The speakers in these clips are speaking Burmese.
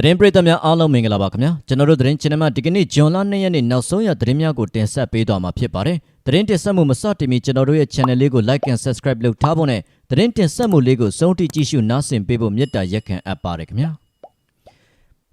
သတင်းပရိသတ်များအားလုံးမင်္ဂလာပါခင်ဗျာကျွန်တော်တို့သတင်း channel မှာဒီကနေ့ဂျွန်လ2ရက်နေ့နောက်ဆုံးရသတင်းများကိုတင်ဆက်ပေးသွားမှာဖြစ်ပါတယ်သတင်းတင်ဆက်မှုမစတင်မီကျွန်တော်တို့ရဲ့ channel လေးကို like and subscribe လုပ်ထားဖို့နဲ့သတင်းတင်ဆက်မှုလေးကိုစုံတိကြည့်ရှုနားဆင်ပေးဖို့မေတ္တာရက်ခံအပ်ပါတယ်ခင်ဗျာ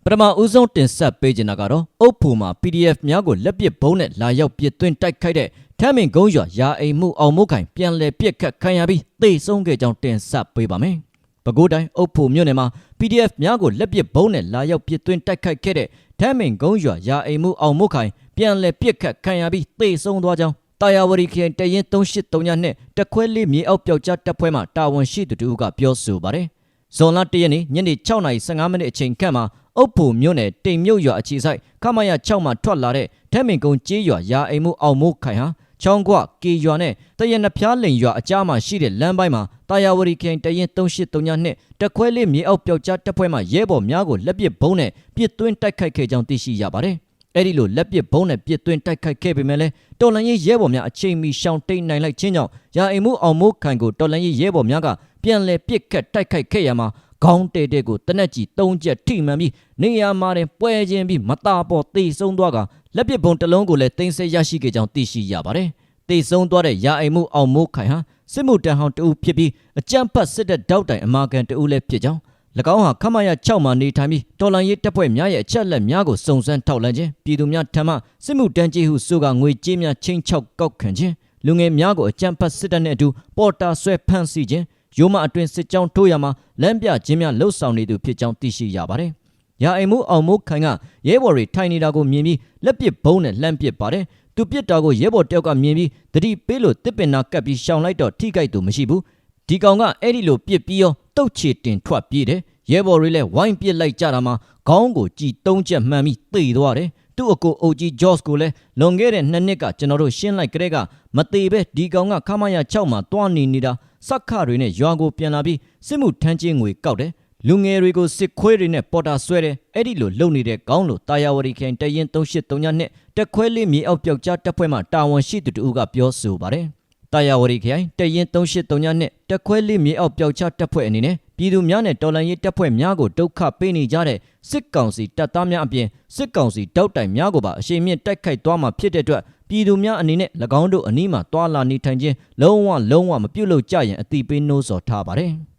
ပထမဦးဆုံးတင်ဆက်ပေးချင်တာကတော့အုပ်ဖူမှာ PDF များကိုလက်ပစ်ဘုံနဲ့လာရောက်ပစ်သွင်းတိုက်ခိုက်တဲ့ထမ်းမင်ကုန်းရွာရာအိမ်မှုအောင်မို့ခိုင်ပြန်လည်ပြစ်ခတ်ခံရပြီးသေဆုံးခဲ့ကြောင်းတင်ဆက်ပေးပါမယ် ပဲခူးတိုင်းအုပ်ဖို့မြို့နယ်မှာ PDF များကိုလက်ပစ်ဘုံနဲ့လာရောက်ပစ်သွင်းတိုက်ခိုက်ခဲ့တဲ့ထမ်းမင်ကုန်းရွာရာအိမ်မှုအောင်မို့ခိုင်ပြန်လည်ပြစ်ခတ်ခံရပြီးသေဆုံးသွားကြောင်းတာယာဝရီခရိုင်တရင်3839နဲ့တက်ခွဲလေးမြေအောက်ပျောက်ကြားတပ်ဖွဲ့မှတာဝန်ရှိသူတို့ကပြောဆိုပါတယ်။ဇွန်လ1ရက်နေ့ညနေ6:15မိနစ်အချိန်ခန့်မှာအုပ်ဖို့မြို့နယ်တိမ်မြုပ်ရွာအခြေဆိုင်ခမရ6မှာထွက်လာတဲ့ထမ်းမင်ကုန်းကျေးရွာရာအိမ်မှုအောင်မို့ခိုင်ဟာ ချောင်းကွကေရွာနဲ့တရနဖျားလိန်ရွာအကြားမှာရှိတဲ့လမ်းပိုင်းမှာတာယာဝရီခိုင်တရင်3839နဲ့တက်ခွဲလေးမြေအောက်ပျောက်ကြားတပ်ဖွဲ့မှရဲဘော်များကိုလက်ပစ်ဘုံနဲ့ပစ်သွင်းတိုက်ခိုက်ခဲ့ကြောင်းသိရှိရပါတယ်။အဲ့ဒီလိုလက်ပစ်ဘုံနဲ့ပစ်သွင်းတိုက်ခိုက်ခဲ့ပေမဲ့လည်းတော်လန်ရေးရဲဘော်များအချိန်မီရှောင်တိတ်နိုင်လိုက်ခြင်းကြောင့်ရာအိမ်မှုအောင်မိုးခိုင်ကိုတော်လန်ရေးရဲဘော်များကပြန်လည်ပစ်ခတ်တိုက်ခိုက်ခဲ့ရမှာ ခေါင်းတဲတဲ့ကိုတနက်ကြီး၃ချက်ထိမှန်ပြီးနေရာမှာတင်ပွဲချင်းပြီးမတာပေါ်တေဆုံးသွားကလက်ပစ်ဘုံတစ်လုံးကိုလည်းတင်ဆက်ရရှိခဲ့ကြောင်းသိရှိရပါတယ်။တေဆုံးသွားတဲ့ရာအိမ်မှုအောင်မိုးခိုင်ဟာစစ်မှုတန်းဟောင်းတဦးဖြစ်ပြီးအကြမ်းဖက်စစ်တပ်တောက်တိုင်အမာကန်တဦးလည်းဖြစ်ကြောင်း၎င်းဟာခမရ6မှာနေထိုင်ပြီးတော်လန်ရေးတပ်ဖွဲ့များရဲ့အချက်လက်များကိုစုံစမ်းထောက်လှမ်းခြင်းပြည်သူများထံမှစစ်မှုတန်းကြီးဟုဆိုကငွေကြေးများချင်းချောက်ကောက်ခံခြင်းလူငယ်များကိုအကြမ်းဖက်စစ်တပ်နှင့်အတူပေါ်တာဆွဲဖမ်းဆီးခြင်း ရိုးမအတွင်စစ်ကြောင်းထိုးရမှာလမ်းပြခြင်းများလှုပ်ဆောင်နေသူဖြစ်ကြောင်းသိရှိရပါတယ်။ရာအိမ်မှုအောင်မိုးခိုင်ကရဲဘော်တွေထိုင်နေတာကိုမြင်ပြီးလက်ပစ်ဘုံနဲ့လှမ်းပစ်ပါတယ်။သူပစ်တာကိုရဲဘော်တယောက်ကမြင်ပြီးတတိပေးလို့တစ်ပင်နာကပ်ပြီးရှောင်လိုက်တော့ထိကြိုက်သူမရှိဘူး။ဒီကောင်ကအဲ့ဒီလိုပစ်ပြီးရောတုတ်ချေတင်ထွက်ပြေးတယ်။ရဲဘော်တွေလည်းဝိုင်းပစ်လိုက်ကြတာမှာခေါင်းကိုကြည်သုံးချက်မှန်ပြီးသေသွားတယ်။ သူ့အကိုအိုကြီးဂျော့စ်ကိုလည်းလွန်ခဲ့တဲ့နှစ်နှစ်ကကျွန်တော်တို့ရှင်းလိုက်ကြတဲ့ကမသေးပဲဒီကောင်ကခမရ6မှာတွားနေနေတာစက်ခတွေနဲ့ရွာကိုပြန်လာပြီးစစ်မှုထမ်းချင်းငွေကောက်တယ်လူငယ်တွေကိုစစ်ခွေးတွေနဲ့ပေါ်တာဆွဲတယ်အဲ့ဒီလိုလုပ်နေတဲ့ကောင်းလို့တာယာဝရီခိုင်တရင်3839နဲ့တက်ခွဲလေးမြေအောက်ပြောက်ကြားတပ်ဖွဲ့မှတာဝန်ရှိသူတို့ကပြောဆိုပါတယ်တာယာဝရီခိုင်တရင်3839နဲ့တက်ခွဲလေးမြေအောက်ပြောက်ကြားတပ်ဖွဲ့အနေနဲ့ ပြည်သူများနဲ့တော်လှန်ရေးတပ်ဖွဲ့များကိုဒုက္ခပေးနေကြတဲ့စစ်ကောင်စီတပ်သားများအပြင်စစ်ကောင်စီတောက်တိုင်များကိုပါအရှိန်မြင့်တိုက်ခိုက်သွားမှာဖြစ်တဲ့အတွက်ပြည်သူများအနေနဲ့၎င်းတို့အနီးမှာတွာလာနေထိုင်ခြင်းလုံးဝလုံးဝမပြုတ်လို့ကြရင်အတိပေးနှိုးဆော်ထားပါတယ်။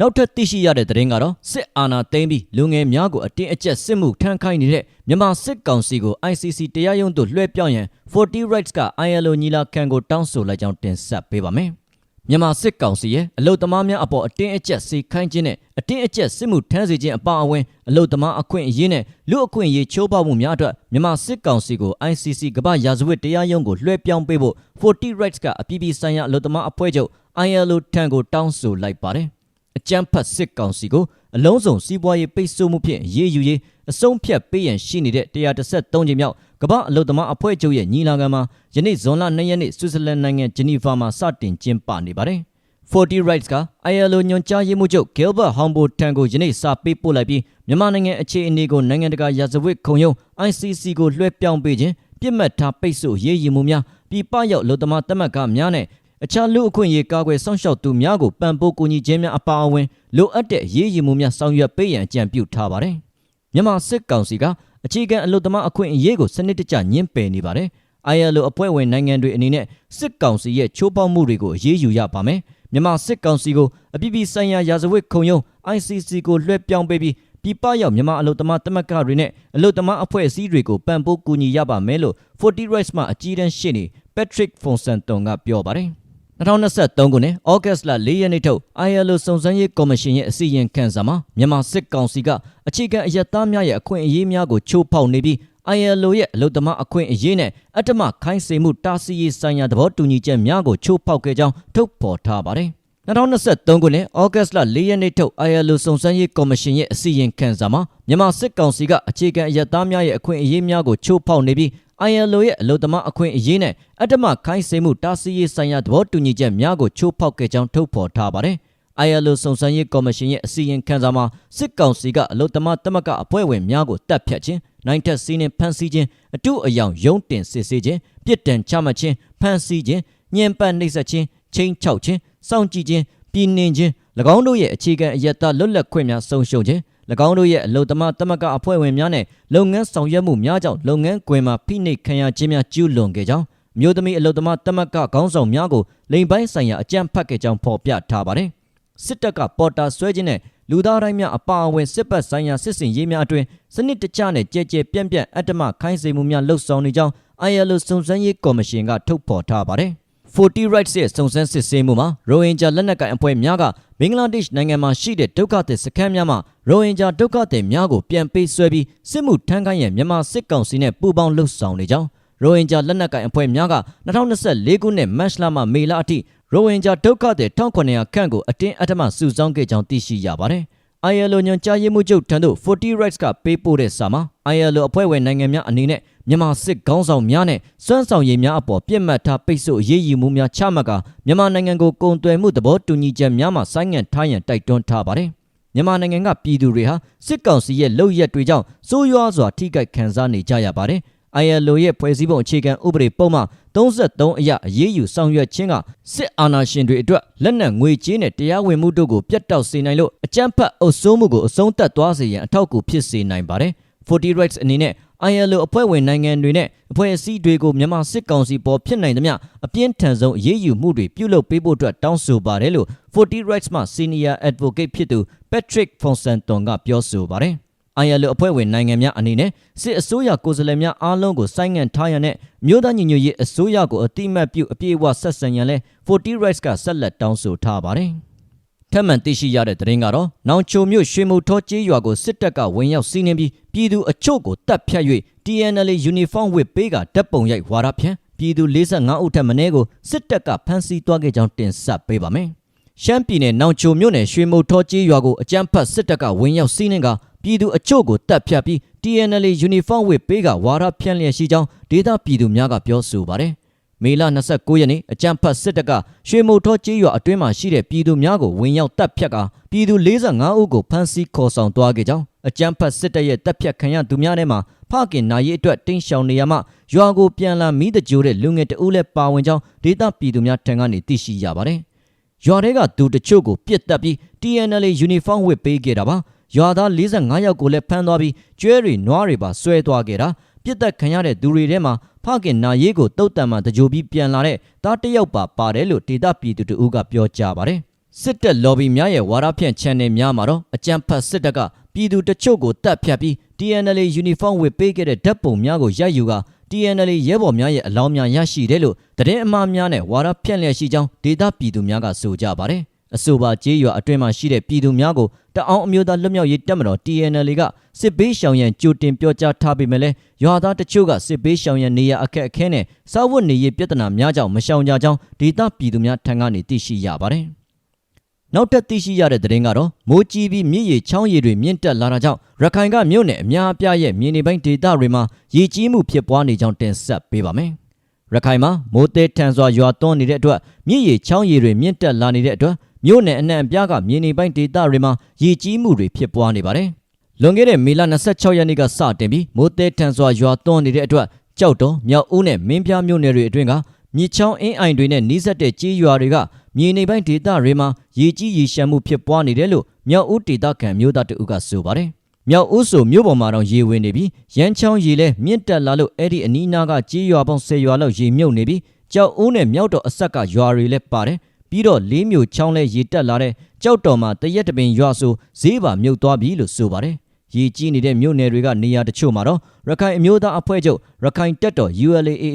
နောက်ထပ်သိရှိရတဲ့သတင်းကတော့စစ်အာဏာသိမ်းပြီးလူငယ်များကိုအတင်းအကျပ်စစ်မှုထမ်းခိုင်းနေတဲ့မြန်မာစစ်ကောင်စီကို ICC တရားရုံးသို့လွှဲပြောင်းရန်40 Rights က ILO ညီလာခံကိုတောင်းဆိုလိုက်ကြောင်းတင်ဆက်ပေးပါမယ်။ မြန်မာစစ်ကောင်စီရဲ့အလုတ်သမားများအပေါ်အတင်းအကျပ်စေခိုင်းခြင်းနဲ့အတင်းအကျပ်စစ်မှုထမ်းစေခြင်းအပါအဝင်အလုတ်သမားအခွင့်အရေးနဲ့လူအခွင့်အရေးချိုးဖောက်မှုများအတွက်မြန်မာစစ်ကောင်စီကို ICC ကမ္ဘာရာဇဝတ်တရားရုံးကိုလွှဲပြောင်းပေးဖို့40 Rights ကအပြည်ပြည်ဆိုင်ရာအလုတ်သမားအဖွဲ့ချုပ် ILO ထံကိုတောင်းဆိုလိုက်ပါတယ်။အကြမ်းဖက်စစ်ကောင်စီကိုအလုံးစုံစီးပွားရေးပိတ်ဆို့မှုဖြင့်ရေးယူရေးအဆုံးဖြတ်ပေးရန်ရှိနေတဲ့133ကြိမ်မြောက် ကမ္ဘာအလုတ်သမားအဖွဲ့ချုပ်ရဲ့ညီလာခံမှာယနေ့ဇွန်လ2ရက်နေ့ဆွစ်ဇာလန်နိုင်ငံဂျနီဗာမှာစတင်ကျင်းပနေပါတယ်။40 Rights က ILO ညွှန်ကြားရေးမှူးချုပ် Gilbert Humboldt ထံကိုယနေ့စာပေးပို့လိုက်ပြီးမြန်မာနိုင်ငံအခြေအနေကိုနိုင်ငံတကာရာဇဝတ်ခုံရုံး ICC ကိုလွှဲပြောင်းပေးခြင်းပြစ်မှတ်ထားပိတ်ဆို့ရေးယူမှုများပြည်ပရောက်လူသမားတက်မှတ်ကများနဲ့အခြားလူအခွင့်အရေးကာကွယ်စောင့်ရှောက်သူများကိုပံ့ပိုးကူညီခြင်းများအပါအဝင်လိုအပ်တဲ့ရေးယူမှုများဆောင်ရွက်ပေးရန်ကြံပြုထားပါတယ်။မြန်မာစစ်ကောင်စီက အခြေခံအလုသမားအခွင့်အရေးကိုစနစ်တကျညှင်းပယ်နေပါတယ်။ ILO အဖွဲ့ဝင်နိုင်ငံတွေအနေနဲ့စစ်ကောင်စီရဲ့ချိုးဖောက်မှုတွေကိုအရေးယူရပါမယ်။မြန်မာစစ်ကောင်စီကိုအပြည်ပြည်ဆိုင်ရာရာဇဝတ်ခုံရုံး ICC ကိုလွှဲပြောင်းပေးပြီးပြည်ပရောက်မြန်မာအလုသမားတမကတွေနဲ့အလုသမားအဖွဲ့အစည်းတွေကိုပံ့ပိုးကူညီရပါမယ်လို့40 Rights မှအကြီးတန်းရှင်းနေ Patrick Fonsanton ကပြောပါတယ်။ 2023ခုနှစ်ဩဂတ်စ်လ4ရက်နေ့ထုတ် ILO စုံစမ်းရေးကော်မရှင်ရဲ့အစီရင်ခံစာမှာမြန်မာစစ်ကောင်စီကအခြေခံအယက်သားများရဲ့အခွင့်အရေးများကိုချိုးဖောက်နေပြီး ILO ရဲ့အလုသမားအခွင့်အရေးနဲ့အတ္တမခိုင်းစေမှုတားဆီးရေးဆိုင်ရာသဘောတူညီချက်များကိုချိုးဖောက်ခဲ့ကြောင်းထုတ်ဖော်ထားပါတယ်။2023ခုနှစ်ဩဂတ်စ်လ4ရက်နေ့ထုတ် ILO စုံစမ်းရေးကော်မရှင်ရဲ့အစီရင်ခံစာမှာမြန်မာစစ်ကောင်စီကအခြေခံအယက်သားများရဲ့အခွင့်အရေးများကိုချိုးဖောက်နေပြီး ILO ရဲ့အလုသမားအခွင့်အရေးနဲ့အတ္တမခိုင်းစေမှုတားဆီးရေးဆိုင်ရာသဘောတူညီချက်များကိုချိုးဖောက်ခဲ့ကြောင်းထုတ်ဖော်ထားပါတယ်။ ILO စုံစမ်းရေးကော်မရှင်ရဲ့အစီရင်ခံစာမှာစစ်ကောင်စီကအလုသမားတမကအဖွဲ့ဝင်များကိုတပ်ဖြတ်ခြင်းနိုင်ထက်စီးနှင်ဖမ်းဆီးခြင်းအတုအယောင်ယုံတင်စစ်ဆေးခြင်းပြစ်ဒဏ်ချမှတ်ခြင်းဖမ်းဆီးခြင်းညှဉ်းပန်းနှိပ်စက်ခြင်းချိန်ချောက်ခြင်းစောင့်ကြည့်ခြင်းပြည်နှင်ခြင်း၎င်းတို့ရဲ့အခြေခံအယက်သားလွတ်လပ်ခွင့်များဆုံးရှုံးခြင်း၎ င်းတို့ရဲ့အလုသမားသမဂ္ဂအဖွဲ့ဝင်များနဲ့လုပ်ငန်းဆောင်ရွက်မှုများကြောင့်လုပ်ငန်းခွင်မှာဖိနှိပ်ခံရခြင်းများကျူးလွန်ခဲ့ကြောင်းအမျိုးသမီးအလုသမားသမဂ္ဂခေါင်းဆောင်များကိုလိမ်ပိုင်းဆိုင်ရာအကြမ်းဖက်ခဲ့ကြောင်းဖော်ပြထားပါတယ်။စစ်တပ်ကပေါ်တာဆွဲခြင်းနဲ့လူသားတိုင်းများအပါအဝင်စစ်ပတ်ဆိုင်ရာစစ်စင်ရေးများအတွင်စနစ်တကျနဲ့ကြဲကြဲပြန့်ပြန့်အတ္တမခိုင်းစေမှုများလှုပ်ဆောင်နေကြောင်း ILO စုံစမ်းရေးကော်မရှင်ကထုတ်ဖော်ထားပါတယ်။ 40 rights ရဲ့စုံစမ်းစစ်ဆေးမှုမှာရိုဟင်ဂျာလက်နက်ကိုင်အဖွဲ့များကဘင်္ဂလားဒေ့ရှ်နိုင်ငံမှာရှိတဲ့ဒုက္ခသည်စခန်းများမှာရိုဟင်ဂျာဒုက္ခသည်များကိုပြန်ပေးဆွဲပြီးစစ်မှုထမ်းခိုင်းရန်မြန်မာစစ်ကောင်စီနဲ့ပူးပေါင်းလှုပ်ဆောင်နေကြောင်းရိုဟင်ဂျာလက်နက်ကိုင်အဖွဲ့များက2024ခုနှစ်မတ်လမှမေလအထိရိုဟင်ဂျာဒုက္ခသည်1900ခန့်ကိုအတင်းအဓမ္မစုဆောင်းခဲ့ကြောင်းသိရှိရပါတယ်။ ILO ညွှန်ကြားရေးမှူးချုပ်ထံသို့40 rights ကပေးပို့တဲ့စာမှာ ILO အဖွဲ့ဝင်နိုင်ငံများအနေနဲ့မြန်မာစစ်ကောင်းဆောင်များနဲ့စွမ်းဆောင်ရည်များအပေါ်ပြစ်မှတ်ထားပိတ်ဆို့အရေးယူမှုများချမှတ်ကာမြန်မာနိုင်ငံကိုကုန်သွယ်မှုသဘောတူညီချက်များမှဆိုင်းငံ့ထားရန်တိုက်တွန်းထားပါတယ်။မြန်မာနိုင်ငံကပြည်သူတွေဟာစစ်ကောင်စီရဲ့လုပ်ရက်တွေကြောင့်စိုးရွားစွာထိခိုက်ခံစားနေကြရပါတယ်။ ILO ရဲ့ဖွဲ့စည်းပုံအခြေခံဥပဒေပုံမှ33အရအရေးယူဆောင်ရွက်ခြင်းကစစ်အာဏာရှင်တွေအတွက်လက်နက်ငွေကြေးနဲ့တရားဝင်မှုတို့ကိုပြတ်တောက်စေနိုင်လို့အကြမ်းဖက်အုပ်စိုးမှုကိုအဆုံးသတ်သွားစေရန်အထောက်အကူဖြစ်စေနိုင်ပါတယ်။40 rights အနေနဲ့ ILO အဖွဲ့ဝင်နိုင်ငံတွေနဲ့အဖွဲ့အစည်းတွေကိုမြန်မာစစ်ကောင်စီပေါ်ဖြစ်နိုင်သမျှအပြင်းထန်ဆုံးအရေးယူမှုတွေပြုလုပ်ပေးဖို့အတွက်တောင်းဆိုပါတယ်လို့40 rights မှ senior advocate ဖြစ်သူ Patrick Fonsanton ကပြောဆိုပါတယ်။ ILO အဖွဲ့ဝင်နိုင်ငံများအနေနဲ့စစ်အစိုးရကိုယ်စားလှယ်များအားလုံးကိုစိုင်းငံ့ထားရန်နဲ့မြို့သားညီညွတ်ရေးအစိုးရကိုအတိမတ်ပြုအပြည့်အဝဆက်ဆံရန်လဲ40 rights ကဆက်လက်တောင်းဆိုထားပါတယ်။ထပ်မံသိရှိရတဲ့သတင်းကတော့နောင်ချိုမြို့ရွှေမုထောကျေးရွာကိုစစ်တပ်ကဝင်ရောက်စီးနင်းပြီးပြည်သူအချို့ကိုတပ်ဖြတ်၍ TNL uniform ဝတ်ပေးကတပ်ပုံရိုက်ဝါရဖြန့်ပြည်သူ45ဦးထက်မနည်းကိုစစ်တပ်ကဖမ်းဆီးသွားခဲ့ကြောင်းတင်ဆက်ပေးပါမယ်။ရှမ်းပြည်နယ်နောင်ချိုမြို့နယ်ရွှေမုထောကျေးရွာကိုအကြမ်းဖက်စစ်တပ်ကဝင်ရောက်စီးနင်းက ပြည်သူအချို့ကိုတပ်ဖြတ်ပြီး TNL uniform ဝတ်ပေးကဝါရဖြန့်လျက်ရှိကြောင်းဒေသပြည်သူများကပြောဆိုပါတယ်။မေလ29ရက်နေ့အကြမ်းဖက်စစ်တပ်ကရွှေမုထောကျေးရွာအတွင်းမှာရှိတဲ့ပြည်သူများကိုဝင်ရောက်တပ်ဖြတ်ကပြည်သူ45ဦးကိုဖမ်းဆီးခေါ်ဆောင်သွားခဲ့ကြောင်းအကြမ်းဖက်စစ်တပ်ရဲ့တပ်ဖြတ်ခံရသူများထဲမှာဖခင်နာရေးအတွက်တင်းရှောင်နေရမှရွာကိုပြန်လာမိတကြိုးတဲ့လူငယ်တဦးလည်းပါဝင်ကြောင်းဒေသပြည်သူများထံကနေသိရှိရပါတယ်။ရွာတွေကသူတချို့ကိုပြစ်တက်ပြီး TNL uniform ဝတ်ပေးခဲ့တာပါ။ ရွာသား45ယောက်ကိုလည်းဖမ်းသွားပြီးကျွဲတွေနွားတွေပါဆွဲသွားခဲ့တာပြစ်တက်ခံရတဲ့သူတွေထဲမှာဖခင်နာရေးကိုတုတ်တံမှတကြိုပြီးပြန်လာတဲ့သားတယောက်ပါပါတယ်လို့ဒေသပြည်သူတို့ကပြောကြားပါတယ်။စစ်တပ် lobby များရဲ့ဝါဒဖြန့် channel များမှာတော့အကြမ်းဖက်စစ်တပ်ကပြည်သူတချို့ကိုတပ်ဖြတ်ပြီး TNL uniform ဝတ်ပေးခဲ့တဲ့ဓာတ်ပုံများကိုရိုက်ယူက TNL ရဲဘော်များရဲ့အလောင်းများရရှိတယ်လို့သတင်းအမှားများနဲ့ဝါဒဖြန့်လျက်ရှိကြောင်းဒေသပြည်သူများကဆိုကြပါတယ်။အဆိုပါကြေးရွာအတွင်းမှာရှိတဲ့ပြည်သူများကို တအောင်းအမျိုးသားလွတ်မြောက်ရေးတပ်မတော် TNL ကစစ်ဘေးရှောင်ရန်ကြိုတင်ပြောကြားထားပေမဲ့လည်းရွာသားတချို့ကစစ်ဘေးရှောင်ရန်နေရအခက်အခဲနဲ့စားဝတ်နေရေးပြဿနာများကြောင့်မရှောင်ကြကြောင်းဒေသပြည်သူများထံကနေသိရှိရပါတယ်။နောက်ထပ်သိရှိရတဲ့သတင်းကတော့မိုးကြီးပြီးမြစ်ရေချောင်းရေတွေမြင့်တက်လာတာကြောင့်ရခိုင်ကမြို့နယ်အများအပြားရဲ့မြေနေပိုင်းဒေသတွေမှာရေကြီးမှုဖြစ်ပွားနေကြောင်းတင်ဆက်ပေးပါမယ်။ရခိုင်မှာမိုးသေးထန်စွာရွာသွန်းနေတဲ့အတွက်မြစ်ရေချောင်းရေတွေမြင့်တက်လာနေတဲ့အတွက် မြို့နယ်အနှံ့အပြားကမြေနေပိုင်းဒေသတွေမှာရေကြီးမှုတွေဖြစ်ပွားနေပါတယ်။လွန်ခဲ့တဲ့မေလ26ရက်နေ့ကစတင်ပြီးမိုးသေးထန်စွာရွာသွန်းနေတဲ့အတွက်ကြောက်တော်မြောက်ဦးနဲ့မင်းပြားမြို့နယ်တွေအတွင်းကမြစ်ချောင်းအင်းအိုင်တွေနဲ့နှီးစပ်တဲ့ကြီးရွာတွေကမြေနေပိုင်းဒေသတွေမှာရေကြီးရေရှမ်းမှုဖြစ်ပွားနေတယ်လို့မြောက်ဦးဒေသခံမျိုးသားတအုပ်ကဆိုပါတယ်။မြောက်ဦးဆိုမြို့ပေါ်မှာတော့ရေဝင်နေပြီးရန်ချောင်းရေလဲမြင့်တက်လာလို့အဲ့ဒီအနီးနားကကြီးရွာပေါင်း10ရွာလောက်ရေမြုပ်နေပြီးကြောက်ဦးနဲ့မြောက်တော်အဆက်ကရွာတွေလည်းပါတယ်။ ပြီးတော့လေးမျိုးချောင်းလဲရေတက်လာတဲ့ကြောက်တော်မှာတရက်တပင်ရွာဆိုဈေးပါမြုပ်သွားပြီလို့ဆိုပါတယ်။ရေကြီးနေတဲ့မြို့နယ်တွေကနေရာတချို့မှာတော့ရခိုင်အမျိုးသားအဖွဲ့ချုပ်ရခိုင်တပ်တော် ULAA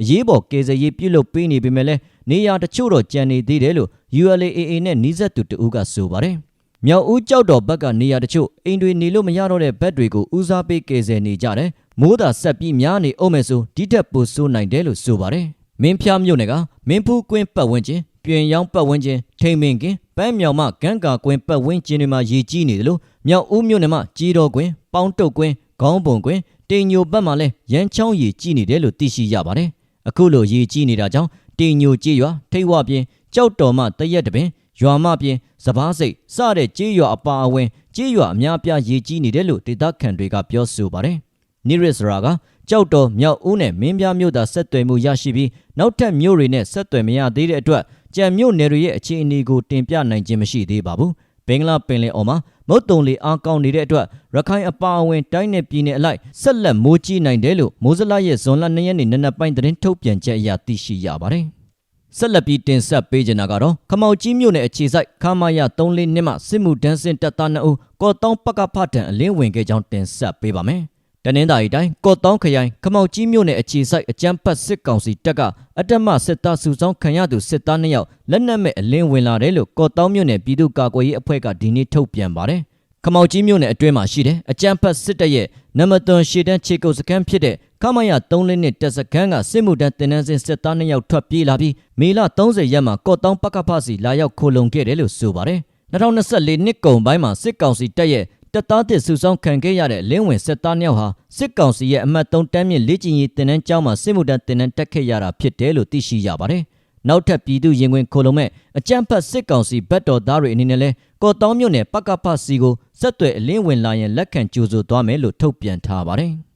အရေးပေါ်ကေဇရေးပြုလုပ်ပေးနေပေမဲ့လည်းနေရာတချို့တော့ကြံနေသေးတယ်လို့ ULAA နဲ့နှီးဆက်သူတဦးကဆိုပါတယ်။မြောက်ဦးကြောက်တော်ဘက်ကနေရာတချို့အိမ်တွေနေလို့မရတော့တဲ့ဘက်တွေကိုဦးစားပေးကယ်ဆယ်နေကြတယ်။မိုးသာဆက်ပြီးများနေအောင်မယ်ဆိုဒီတက်ပိုဆိုးနိုင်တယ်လို့ဆိုပါတယ်။မင်းဖျားမြို့နယ်ကမင်းဖူးကွင်းပတ်ဝန်းကျင် ပြင်ရောင်းပတ်ဝန်းကျင်ထိန်မင်ကင်ပန်းမြောင်မကန်းကာကွင်းပတ်ဝန်းကျင်တွေမှာရေကြီးနေတယ်လို့မြောက်ဦးမြို့နယ်မှာကြီးတော်ကွင်းပေါင်းတုတ်ကွင်းခေါင်းပုံကွင်းတိမ်ညိုဘက်မှာလည်းရန်ချောင်းရေကြီးနေတယ်လို့သိရှိရပါတယ်။အခုလိုရေကြီးနေတာကြောင့်တိမ်ညိုကြေးရွာထိတ်ဝပြင်ကြောက်တော်မှတရက်တပင်ရွာမပြင်စပားစိတ်စတဲ့ကြေးရွာအပါအဝင်ကြေးရွာအများပြားရေကြီးနေတယ်လို့ဒေသခံတွေကပြောဆိုပါတယ်။နိရစ်ရာကကြောက်တော်မြောက်ဦးနဲ့မင်းပြားမြို့သာဆက်သွယ်မှုရရှိပြီးနောက်ထပ်မြို့တွေနဲ့ဆက်သွယ်မရသေးတဲ့အတွက် ကြံမြို့နယ်တွေရဲ့အခြေအနေကိုတင်ပြနိုင်ခြင်းမရှိသေးပါဘူး။ဘင်္ဂလားပင်လယ်အော်မှာမုတ်တုံလေအားကောင်းနေတဲ့အတွက်ရခိုင်အပါအဝင်တိုင်းနယ်ပြည်နယ်အလိုက်ဆက်လက်မိုးကြီးနိုင်တယ်လို့မိုးစလရဲ့ဇွန်လ2ရက်နေ့နံနက်ပိုင်းသတင်းထုတ်ပြန်ချက်အရသိရှိရပါတယ်။ဆက်လက်ပြီးတင်ဆက်ပေးကြတာကတော့ခမောက်ကြီးမြို့နယ်အခြေစိုက်ခမာယ34နှစ်မှစစ်မှုတန်းစင်တပ်သား2ဦးကော့တောင်းပကဖထံအလင်းဝင်ခဲ့ကြောင်းတင်ဆက်ပေးပါမယ်။ တနင်္သာရီတိုင်းကော့တောင်းခရိုင်ခမောက်ကြီးမြို့နယ်အခြေစိုက်အကြမ်းဖက်စစ်ကောင်စီတပ်ကအတ္တမစစ်သားစုဆောင်ခံရသူစစ်သား2ယောက်လက်နက်မဲ့အလင်းဝင်လာတယ်လို့ကော့တောင်းမြို့နယ်ပြည်သူ့ကာကွယ်ရေးအဖွဲ့ကဒီနေ့ထုတ်ပြန်ပါတယ်။ခမောက်ကြီးမြို့နယ်အတွင်းမှာရှိတဲ့အကြမ်းဖက်စစ်တပ်ရဲ့နမသွန်ရှေတန်းခြေကုပ်စခန်းဖြစ်တဲ့ခမရ3လနဲ့တက်စခန်းကစစ်မှုတန်းတင်နန်းစင်စစ်သား2ယောက်ထွက်ပြေးလာပြီးမေလ30ရက်မှာကော့တောင်းပကဖစီလာရောက်ခိုလုံခဲ့တယ်လို့ဆိုပါတယ်။2024နှစ်ကုန်ပိုင်းမှာစစ်ကောင်စီတပ်ရဲ့ တပ်သားတစ်စုဆောင်ခံခဲ့ရတဲ့လင်းဝင်စစ်သား2ယောက်ဟာစစ်ကောင်စီရဲ့အမှတ်3တန်းမြင့်လေ့ကျင့်ရေးတင်နန်းကျောင်းမှာစစ်မှုတန်းတင်နန်းတက်ခဲ့ရတာဖြစ်တယ်လို့သိရှိရပါတယ်။နောက်ထပ်ပြည်သူရင်ဝင်ခိုလုံမဲ့အကြမ်းဖက်စစ်ကောင်စီဘက်တော်သားတွေအနေနဲ့လဲကော့တောင်းမြို့နယ်ပကဖစီကိုဆက်သွယ်အလင်းဝင်လာရင်လက်ခံကြိုဆိုသွားမယ်လို့ထုတ်ပြန်ထားပါတယ်။